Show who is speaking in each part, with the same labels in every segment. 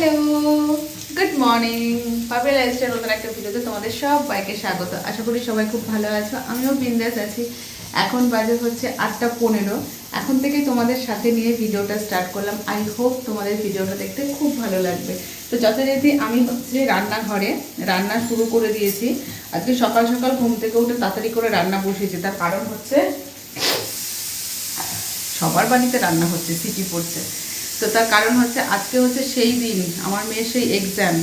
Speaker 1: Good morning পাপের lifestyle একটা ভিডিওতে তোমাদের সবাইকে স্বাগত। আশা করি সবাই খুব ভালো আছো। আমিও বিন্দাস আছি। এখন বাজে হচ্ছে আটটা পনেরো। এখন থেকে তোমাদের সাথে নিয়ে ভিডিওটা স্টার্ট করলাম। আই হোপ তোমাদের ভিডিওটা দেখতে খুব ভালো লাগবে। তো যথারীতি আমি হচ্ছে রান্নাঘরে রান্না শুরু করে দিয়েছি। আজকে সকাল সকাল ঘুম থেকে উঠে তাড়াতাড়ি করে রান্না বসিয়েছি। তার কারণ হচ্ছে সবার বাড়িতে রান্না হচ্ছে সিটি পড়ছে। তো তার কারণ হচ্ছে আজকে হচ্ছে সেই দিন, আমার মেয়ের সেই এক্সাম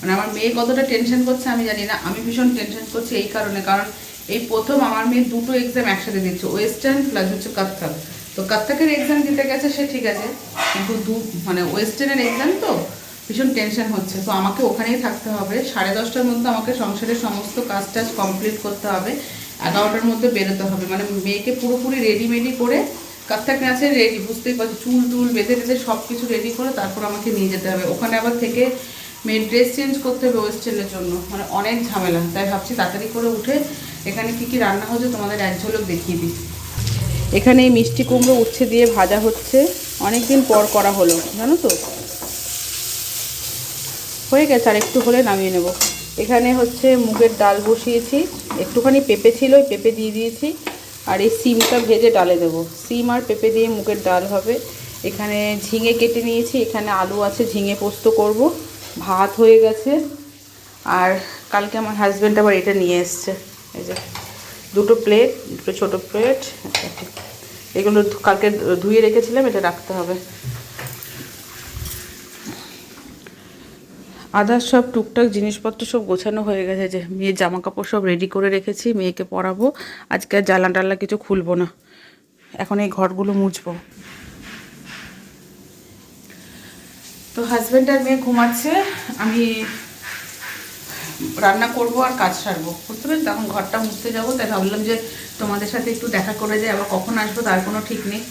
Speaker 1: মানে আমার মেয়ে কতটা টেনশন করছে আমি জানি না, আমি ভীষণ টেনশন করছি এই কারণে, কারণ এই প্রথম আমার মেয়ে দুটো এক্সাম একসাথে দিচ্ছে ওয়েস্টার্ন প্লাস হচ্ছে কত্থক। তো কত্থকের এক্সাম দিতে গেছে, সে ঠিক আছে, কিন্তু দু মানে ওয়েস্টার্নের এক্সাম তো ভীষণ টেনশন হচ্ছে। তো আমাকে ওখানেই থাকতে হবে, সাড়ে দশটার মধ্যে আমাকে সংসারের সমস্ত কাজ টাজ কমপ্লিট করতে হবে, এগারোটার মধ্যে বেরোতে হবে। মানে মেয়েকে পুরোপুরি রেডিমেডি করে কাত্তাক নাচে রেডি বুঝতেই পারছি, চুল টুল বেঁধে বেঁধে সব কিছু রেডি করে তারপর আমাকে নিয়ে যেতে হবে। ওখানে আবার থেকে মেয়ের ড্রেস চেঞ্জ করতে হবে ওয়েস্টার্নের জন্য। মানে অনেক ঝামেলা। তাই ভাবছি তাড়াতাড়ি করে উঠে এখানে কি কি রান্না হচ্ছে তোমাদের এক ঝলক দেখিয়ে দিই। এখানে এই মিষ্টি কুমড়ো উচ্ছে দিয়ে ভাজা হচ্ছে। অনেক দিন পর করা হলো, জানো তো? হয়ে গেছে, আর একটু হলে নামিয়ে নেব। এখানে হচ্ছে মুগের ডাল বসিয়েছি। একটুখানি পেঁপে ছিল, ওই পেঁপে দিয়ে দিয়েছি। আর এই সিমটা ভেজে ডালে দেব। সিম আর পেঁপে দিয়ে মুখের ডাল হবে। এখানে ঝিঙে কেটে নিয়েছি। এখানে আলু আছে, ঝিঙে পোস্ত করব। ভাত হয়ে গেছে। আর কালকে আমার হাজব্যান্ড আবার এটা নিয়ে এসছে। এই যে দুটো প্লেট দুটো ছোটো প্লেট এগুলো কালকে ধুয়ে রেখেছিলাম, এটা রাখতে হবে। আদার সব টুকটাক জিনিসপত্র সব গোছানো হয়ে গেছে যে মেয়ের জামা কাপড় সব রেডি করে রেখেছি, মেয়েকে পরাবো। আজকে আর জ্বালা টাল্লা কিছু খুলবো না। এখন এই ঘরগুলো মুছবো। তো হাজব্যান্ড আর মেয়ে ঘুমাচ্ছে, আমি রান্না করব আর কাজ সারবো। বুঝতে পারছি? তখন ঘরটা মুছতে যাব, তাই ভাবলাম যে তোমাদের সাথে একটু দেখা করে যাই, আবার কখন আসব তার কোনো ঠিক নেই।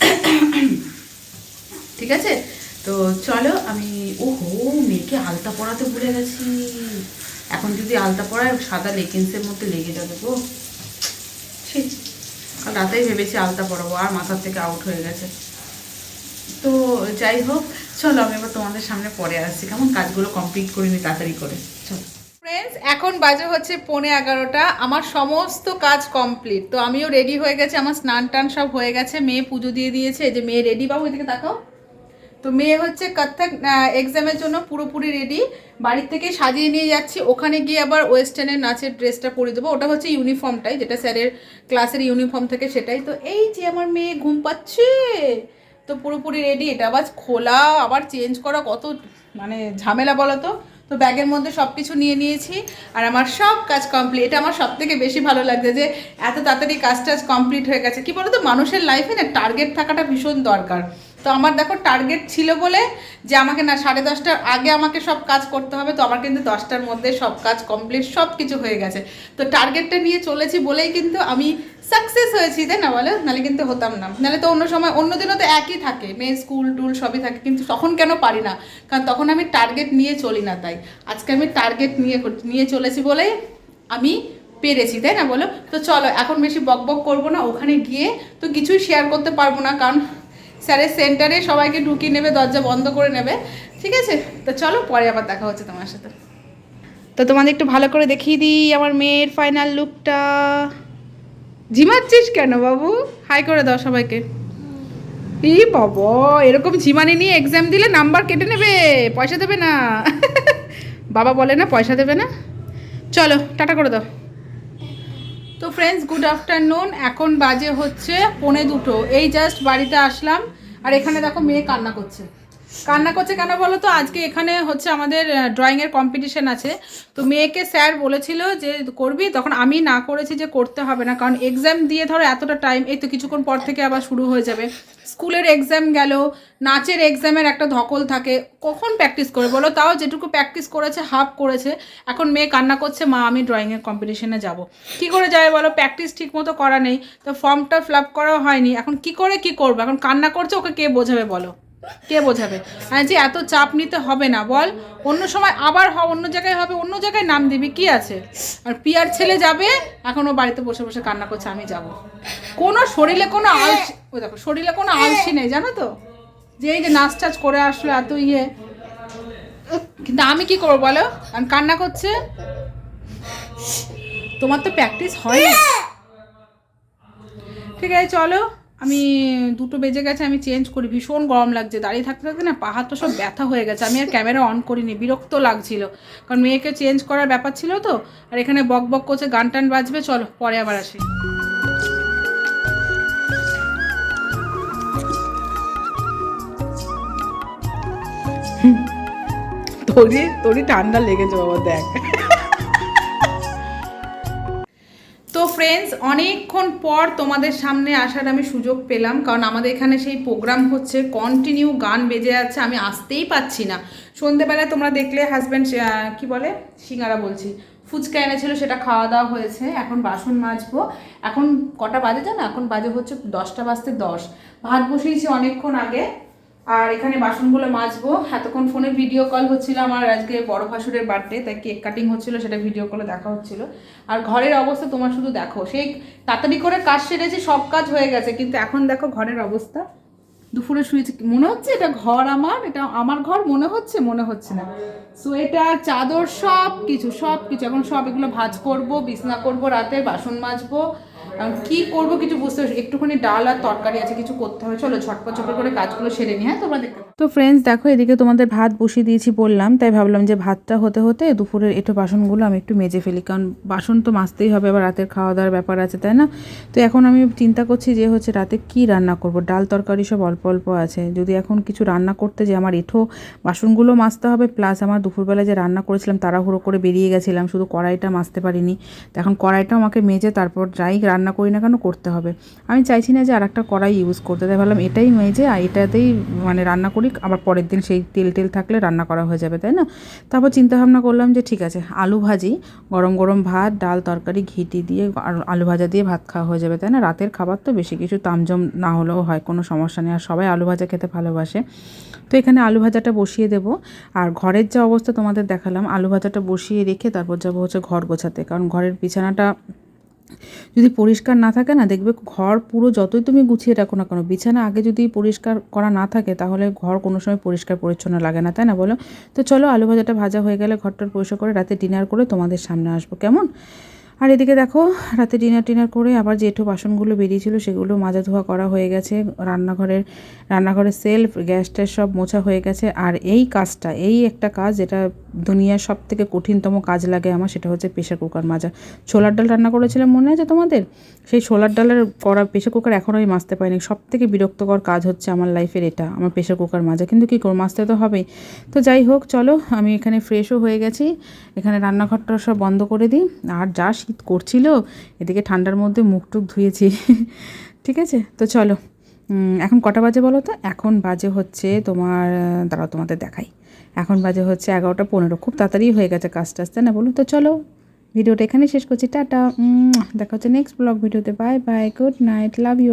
Speaker 1: ঠিক আছে? তো চলো, আমি মেয়েকে আলতা পরাতে ভুলে গেছি? এখন যদি আলতা পরায়, সাদা লেগিংসের মধ্যে লেগে যাবে গো। ঠিক রাতেই ভেবেছি আলতা পরাবো, আর মাথার থেকে আউট হয়ে গেছে। তো যাই হোক, চলো আমি এবার তোমাদের সামনে পরে আসছি। কেমন কাজগুলো কমপ্লিট করিনি তাড়াতাড়ি করে? চলো। ফ্রেন্ডস এখন বাজে হচ্ছে পৌনে এগারোটা। আমার সমস্ত কাজ কমপ্লিট তো আমিও রেডি হয়ে গেছে, আমার স্নান টান সব হয়ে গেছে। মেয়ে পুজো দিয়ে দিয়েছে যে মেয়ে রেডি বাবু, এদিকে তাকাও। তো মেয়ে হচ্ছে কত্থক এক্সামের জন্য পুরোপুরি রেডি বাড়ির থেকে সাজিয়ে নিয়ে যাচ্ছি। ওখানে গিয়ে আবার ওয়েস্টার্নের নাচের ড্রেসটা পরে দেবো। ওটা হচ্ছে ইউনিফর্মটাই যেটা স্যারের ক্লাসের ইউনিফর্ম থেকে সেটাই। তো এই যে আমার মেয়ে ঘুম পাচ্ছে, তো পুরোপুরি রেডি এটা আবার খোলা, আবার চেঞ্জ করা কত মানে ঝামেলা বলো তো? তো ব্যাগের মধ্যে সব কিছু নিয়ে নিয়েছি। আর আমার সব কাজ কমপ্লিট এটা আমার সব থেকে বেশি ভালো লাগছে যে এত তাড়াতাড়ি কাজ টাজ কমপ্লিট হয়ে গেছে। কি বলো তো? মানুষের লাইফে না টার্গেট থাকাটা ভীষণ দরকার। তো আমার দেখো টার্গেট ছিল বলে যে আমাকে না, সাড়ে দশটার আগে আমাকে সব কাজ করতে হবে, তো আমার কিন্তু দশটার মধ্যে সব কাজ কমপ্লিট সব কিছু হয়ে গেছে। তো টার্গেটটা নিয়ে চলেছি বলেই কিন্তু আমি সাকসেস হয়েছি, তাই না বলো? নাহলে কিন্তু হতাম না। নাহলে তো অন্য সময়, অন্য দিনও তো একই থাকে, মেয়ে স্কুল টুল সবই থাকে, কিন্তু তখন কেন পারি না? কারণ তখন আমি টার্গেট নিয়ে চলি না তাই। আজকে আমি টার্গেট নিয়ে নিয়ে চলেছি বলেই আমি পেরেছি, তাই না বলো? তো চলো, এখন বেশি বক বক করব না, ওখানে গিয়ে তো কিছুই শেয়ার করতে পারব না, কারণ স্যারের সেন্টারে সবাইকে ঢুকিয়ে নেবে দরজা বন্ধ করে নেবে। ঠিক আছে? তো চলো পরে আবার দেখা হচ্ছে তোমার সাথে। তো তোমাদের একটু ভালো করে দেখিয়ে দিই আমার মেয়ের ফাইনাল লুকটা ঝিমাচ্ছিস কেন বাবু? হাই করে দাও সবাইকে। ই বাবা এরকম ঝিমানি নিয়ে এক্সাম দিলে নাম্বার কেটে নেবে পয়সা দেবে না। বাবা বলে না পয়সা দেবে না। চলো টাটা করে দাও। ফ্রেন্ডস গুড আফটারনুন এখন বাজে হচ্ছে পৌনে দুটো। এই জাস্ট বাড়িতে আসলাম। আর এখানে দেখো মেয়ে কান্না করছে। কান্না করছে কেন বলো তো? আজকে এখানে হচ্ছে আমাদের ড্রয়িংয়ের কম্পিটিশন আছে। তো মেয়েকে স্যার বলেছিল যে, করবি? তখন আমি না করেছি যে করতে হবে না, কারণ এক্সাম দিয়ে ধরো এতটা টাইম এই তো কিছুক্ষণ পর থেকে আবার শুরু হয়ে যাবে। স্কুলের এক্সাম গেল, নাচের এক্সামের একটা ধকল থাকে, কখন প্র্যাকটিস করে বলো? তাও যেটুকু প্র্যাকটিস করেছে হাফ করেছে। এখন মেয়ে কান্না করছে, মা, আমি ড্রয়িংয়ের কম্পিটিশনে যাব। কি করে যাবে বলো? প্র্যাকটিস ঠিক মতো করা নেই। তো ফর্মটা ফিল আপ করাও হয়নি। এখন কি করে কি করব? এখন কান্না করছে, ওকে কে বোঝাবে বলো? কে বোঝাবে? আমি যে এত চাপ নিতে হবে না বল। অন্য সময় আবার হ অন্য জায়গায় হবে অন্য জায়গায় নাম দিবি কি আছে? আর পিয়ার ছেলে যাবে এখন ও বাড়িতে বসে বসে কান্না করছে আমি যাব। কোনো শরীরে কোনো আলসি ওই দেখো শরীরে কোনো আলসি নেই জানো তো? যে এই যে নাচ টাচ করে আসলো এত ইয়ে। কিন্তু আমি কি করব বলো? আমি কান্না করছে। তোমার তো প্র্যাকটিস হয়। ঠিক আছে চলো। আমি দুটো বেজে গেছে, আমি চেঞ্জ করি, ভীষণ গরম লাগছে। দাঁড়িয়ে থাকতে থাকতে না পাহাড় তো সব ব্যথা হয়ে গেছে, আমি আর ক্যামেরা অন করিনি, বিরক্ত লাগছিল। কারণ মেয়েকে চেঞ্জ করার ব্যাপার ছিল তো, আর এখানে বক বক করছে, গান টান বাজবে, চলো, পরে আবার আসি। তোরই তোরই ঠান্ডা লেগেছে বাবা, দেখ। ফ্রেন্ডস অনেকক্ষণ পর তোমাদের সামনে আসার আমি সুযোগ পেলাম। কারণ আমাদের এখানে সেই প্রোগ্রাম হচ্ছে কন্টিনিউ গান বেজে যাচ্ছে, আমি আসতেই পাচ্ছি না। সন্ধেবেলায় তোমরা দেখলে হাজব্যান্ড কি বলে? সিঙ্গারা বলছি। ফুচকা এনেছিল, সেটা খাওয়া দাওয়া হয়েছে। এখন বাসন মাজবো। এখন কটা বাজে জানো? এখন বাজে হচ্ছে দশটা বাজতে দশ। ভাত বসিয়েছি অনেকক্ষণ আগে। আর এখানে বাসনগুলো মাজবো। এতক্ষণ ফোনে ভিডিও কল হচ্ছিল আমার আজকে বড় ভাসুরের বার্থডে তাই কেক কাটিং হচ্ছিল, সেটা ভিডিও কলে দেখা হচ্ছিল। আর ঘরের অবস্থা তোমার শুধু দেখো। সেই তাড়াতাড়ি করে কাজ সেরেছি, সব কাজ হয়ে গেছে। কিন্তু এখন দেখো ঘরের অবস্থা। দুপুরে শুয়েছি। মনে হচ্ছে এটা ঘর আমার? এটা আমার ঘর? মনে হচ্ছে? মনে হচ্ছে না। সোয়েটার, চাদর সব কিছু সব কিছু এখন সব এগুলো ভাজ করব, বিছনা করব, রাতে বাসন মাজবো। এখন কি করব কিছু বুঝতে পারছি একটুখানি ডাল আর তরকারি আছে, কিছু করতে হবে। চলো ঝটপট ঝটপট করে কাজগুলো সেরে নিই। হ্যাঁ তোমরা দেখতে তো ফ্রেন্ডস দেখো এদিকে তোমাদের ভাত বসিয়ে দিয়েছি বললাম, তাই ভাবলাম যে ভাতটা হতে হতে দুপুরের এটো বাসনগুলো আমি একটু মেজে ফেলি, কারণ বাসন তো মাজতেই হবে, আবার রাতের খাওয়া দাওয়ার ব্যাপার আছে, তাই না? তো এখন আমি চিন্তা করছি যে হচ্ছে রাতে কি রান্না করব, ডাল তরকারি সব অল্প অল্প আছে, যদি এখন কিছু রান্না করতে যে আমার এঠো বাসনগুলো মাজতে হবে প্লাস আমার দুপুরবেলা যে রান্না করেছিলাম তাড়াহুড়ো করে বেরিয়ে গেছিলাম, শুধু কড়াইটা মাজতে পারিনি, তো এখন কড়াইটাও আমাকে মেজে তারপর যাই রান্না করি না কেন করতে হবে। আমি চাইছি না যে আর একটা কড়াই ইউজ করতে, তাই ভাবলাম এটাই মেজে, আর এটাতেই মানে রান্না করি আবার পরের দিন সেই তেল টেল থাকলে রান্না করা হয়ে যাবে, তাই না? তারপর চিন্তা ভাবনা করলাম যে ঠিক আছে, আলু ভাজি, গরম গরম ভাত, ডাল তরকারি, ঘিটি দিয়ে আর আলু ভাজা দিয়ে ভাত খাওয়া হয়ে যাবে, তাই না? রাতের খাবার তো বেশি কিছু তামজম না হলেও হয়, কোনো সমস্যা নেই। আর সবাই আলু ভাজা খেতে ভালোবাসে। তো এখানে আলু ভাজাটা বসিয়ে দেব। আর ঘরের যা অবস্থা তোমাদের দেখালাম, আলু ভাজাটা বসিয়ে রেখে তারপর যাব হচ্ছে ঘর গোছাতে। কারণ ঘরের বিছানাটা যদি পরিষ্কার না থাকে না, দেখবে ঘর পুরো যতই তুমি গুছিয়ে রাখো না কেন, বিছানা আগে যদি পরিষ্কার করা না থাকে, তাহলে ঘর কোনো সময় পরিষ্কার পরিচ্ছন্ন লাগে না, তাই না বলো? তো চলো, আলু ভাজাটা ভাজা হয়ে গেলে ঘরটার পরিষ্কার করে রাতে ডিনার করে তোমাদের সামনে আসব, কেমন? আর এদিকে দেখো, রাতে ডিনার টিনার করে আবার জেঠো বাসনগুলো বেরিয়েছিল, সেগুলো মাজা ধোয়া করা হয়ে গেছে, রান্নাঘরের রান্নাঘরের সেলফ গ্যাস ট্যাস সব মোছা হয়ে গেছে, আর এই কাজটা, এই একটা কাজ যেটা দুনিয়ার সব থেকে কঠিনতম কাজ লাগে আমার, সেটা হচ্ছে প্রেশার কুকার মাজা। ছোলার ডাল রান্না করেছিলাম মনে আছে তোমাদের? সেই ছোলার ডালের করা প্রেশার কুকার এখনও আমি মাজতে পারিনি। সব থেকে বিরক্তকর কাজ হচ্ছে আমার লাইফের এটা, আমার প্রেশার কুকার মাজা। কিন্তু কী করব, মাজতে তো হবেই। তো যাই হোক, চলো, আমি এখানে ফ্রেশও হয়ে গেছি। এখানে রান্নাঘরটা সব বন্ধ করে দিই। আর যা শীত করছিল, এদিকে ঠান্ডার মধ্যে মুখ টুক ধুয়েছি। ঠিক আছে? তো চলো। এখন কটা বাজে বলো তো? এখন বাজে হচ্ছে তোমার, দাঁড়াও তোমাদের দেখাই। এখন বাজে হচ্ছে এগারোটা পনেরো। খুব তাড়াতাড়ি হয়ে গেছে কাজটা, আসতে না বলুন? তো চলো, ভিডিওটা এখানে শেষ করছি। টাটা দেখা হচ্ছে নেক্সট ব্লগ ভিডিওতে। Bye bye good night love you